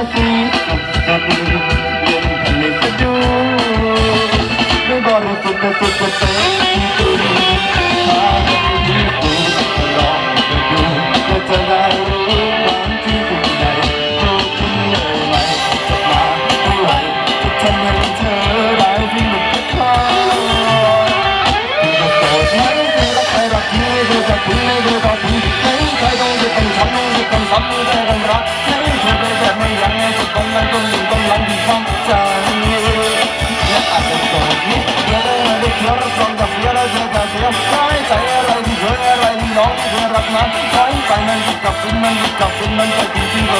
จะ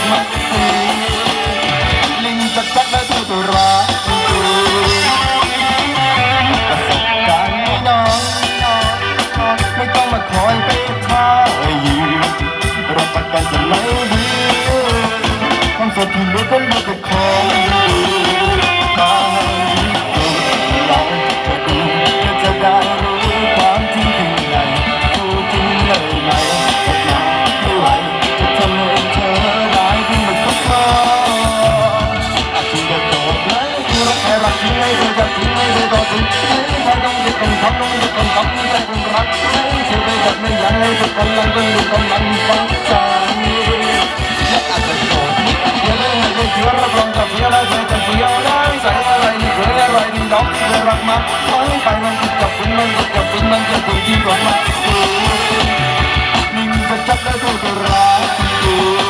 จะจริงจริงกับมันลิงจะจับและตัวตัวรักประสบการณ์ไม่น้อยไม่ต้องมาคอยไปท้าอยู่รับประกันจะไม่ ยังเลยทุกกำลังก็อยู่กำลังฟังใจและอาจจะโดดนิดเดียวเลยให้เชื่อรับรองกับเพียแล้วเธอจะเสียวได้ใส่อะไรนี่เคยออะไรนี่น้องที่เคยรักมาท้องไปมันก็จับเป็นมันก็จับเป็นมันจะถูกที่ก่อนมานิ่งจะจับได้ทุกรักกูโ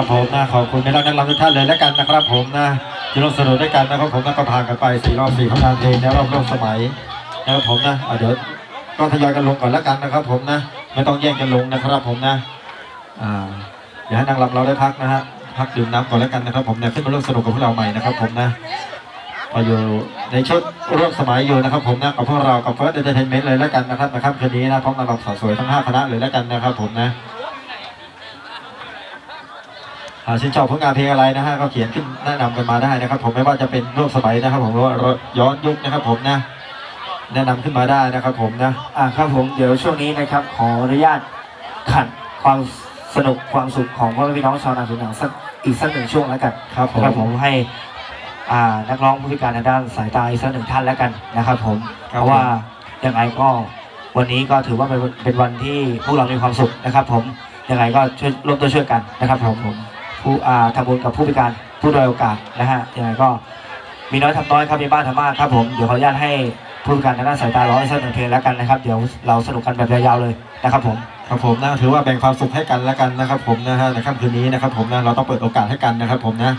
ครับผมนะขอบคุณพี่น้องนักร้องทุกท่านเลยแล้วกันนะครับผมนะที่ร่วมสนุกด้วยกันนะครับผมนะก็ผ่านกันไปสี่รอบสี่ของงานเพลงในรอบร่วมสมัยนะครับผมนะเดี๋ยวก็ทยอยกันลงก่อนแล้วกันนะครับ ผมนะไม่ต้องแย่งกันลงนะครับผมนะอ่าให้นางรำเราได้พักนะฮะพักดื่มน้ำก่อนแล้วกันนะครับ ผมนะขึ้นมาร่วมสนุกกับพวกเราใหม่นะครับ ผมนะก็อยู่ในชุดร่วมสมัยอยู่นะครับ ผมนะกับพวกเรากับเฟิร์สเอนเตอร์เทนเมนต์เลยแล้วกันนะครับนะครับคืนนี้นะพร้อมนางรำสาวสวยทั้งห้าคณะเลยแล้วกันนะครับ ผมนะ ชื่นชอบผลงานเพลงอะไรนะฮะก็เขียนขึ้นแนะนำกันมาได้นะครับ ผมไม่ว่าจะเป็นร่วมสมัยนะครับ ผมหรือว่าย้อนยุคนะครับ ผมนะ แนะนำขึ้นมาได้นะครับ ผมนะอ่าครับผมเดี๋ยวช่วงนี้นะครับ ขออนุญาตขัดความสนุกความสุขของพ่อแม่พี่น้องชาวนาสุนหนังสักอีกสักหนึ่งช่วงแล้วกันครับผมครับผมให้อ่านักร้องผู้พิการทางด้านสายตาอีกสักหนึ่งท่านแล้วกันนะครับ ผมครับเพราะว่ายังไงก็วันนี้ก็ถือว่าเป็นเป็นวันที่พวกเรามีความสุขนะครับ ผมยังไงก็ช่วยร่วมด้วยช่วยกันนะครับผม ผู้อาทำบุญกับผู้พิการผู้ด้อยโอกาสนะฮะยังไงก็มีน้อยทำน้อยครับมีบ้านทำมากครับผมเดี๋ยวขออนุญาตให้ผู้พิการทางด้านสายตาร้องให้สักหนึ่งเพลงแล้วกันนะครับ เดี๋ยวเราสนุกกันแบบยาวๆเลยนะครับผมครับผมนะถือว่าแบ่งความสุขให้กันแล้วกันนะครับผมนะฮะในค่ำคืนนี้นะครับผมนะเราต้องเปิดโอกาสให้กันนะครับผมนะ